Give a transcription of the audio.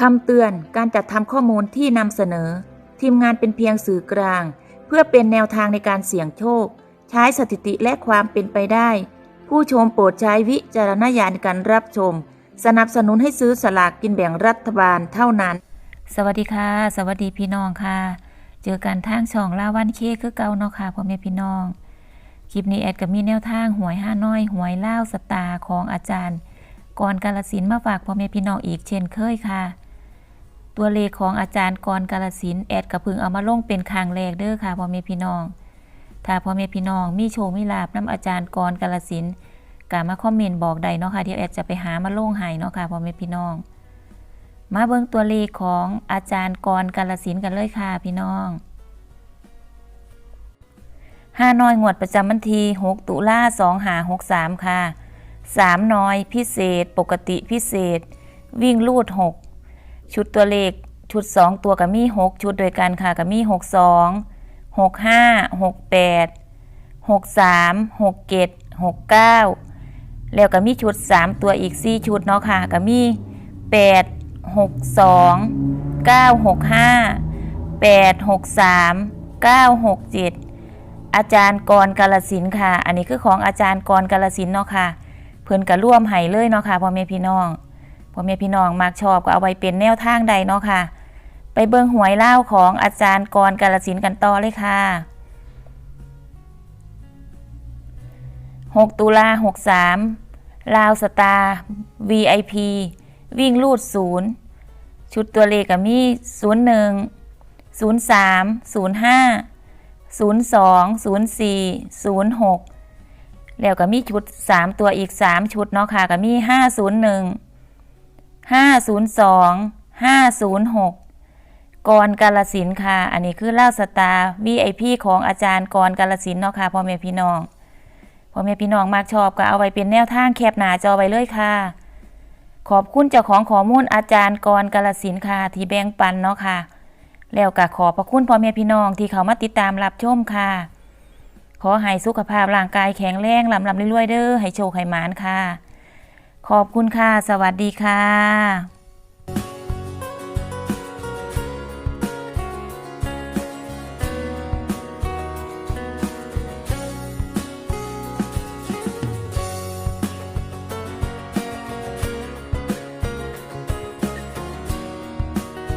คำเตือนการจัดทำข้อมูลที่นำเสนอ ทีมงานเป็นเพียงสื่อกลาง เพื่อเป็นแนวทางในการเสี่ยงโชค ใช้สถิติและความเป็นไปได้ ผู้ชมโปรดใช้วิจารณญาณในการรับชม สนับสนุนให้ซื้อสลากกินแบ่งรัฐบาลเท่านั้น สวัสดีค่ะ สวัสดีพี่น้องค่ะ เจอกันทางช่องลาวันเคคือเก่าเนาะค่ะพ่อแม่พี่น้อง คลิปนี้แอดก็มีแนวทางหวยห้าน้อย หวยเล่าสตาของอาจารย์กรกาลสินมาฝากพ่อแม่พี่น้องอีกเช่นเคยค่ะ ตัวเลขของอาจารย์กรกาลสินแอดกระพึงเอามาลงเป็นครั้งแรกเด้อค่ะพ่อแม่พี่น้อง ถ้าพ่อแม่พี่น้องมีโชว์มีลาบน้ำอาจารย์กรกาลสินธุ์กามาคอมเมนต์บอกใดเนาะค่ะเดี๋ยวแอดจะไปหามาลงให้เนาะค่ะพ่อแม่พี่น้อง มาเบิ่งตัวเลขของอาจารย์กรกาลสินกันเลยค่ะพี่น้องห้าน้อยงวดประจำวันที่6ตุลา2หา63 ค่ะ 3 น้อยพิเศษ ปกติพิเศษ วิ่งลูด 6 ชุดตัวเลขชุด 2 ตัวกับมี 6 ชุดโดยกันค่ะกับมี 62 65 68 63 67 69 แล้วก็มีชุด 3 ตัวอีก 4 ชุดเนาะค่ะก็มี 8 62 965 863 967 อาจารย์กรกาลสินค่ะ อันนี้คือของอาจารย์กรกาลสินเนาะค่ะ เพิ่นก็ร่วมให้เลยเนาะค่ะพ่อแม่พี่น้อง พ่อแม่พี่น้องมักชอบก็เอาไว้เป็นแนวทางใดเนาะค่ะ ไปเบิ่งหวยเล่าของอาจารย์กรกาลสินกันต่อเลยค่ะ 6 ตุลา63 ลาวสตาร์ VIP วิ่งลูดศูนย์ชุดตัวเลขก็มี 01 03 05 02 04 06 แล้วก็มีชุด 3 ตัวอีก 3 ชุดเนาะค่ะก็มี 501 502 506 กรกาลสินค่ะ อันนี้คือเล่าสตาร์ VIP ของอาจารย์กรกาลสินเนาะค่ะพ่อแม่พี่น้องพ่อแม่พี่น้องมากชอบก็เอาไว้เป็นแนวทางแคบหนาจอไว้เลยค่ะ ขอบคุณเจ้าของข้อมูลอาจารย์กรกาลสินค่ะ ที่แบ่งปันเนาะค่ะ แล้วก็ขอบพระคุณพ่อแม่พี่น้องที่เขามาติดตามรับชมค่ะ ขอให้สุขภาพร่างกายแข็งแรงลำลำเรวยๆเด้อให้โชคให้หมานค่ะ ขอบคุณค่ะ สวัสดีค่ะ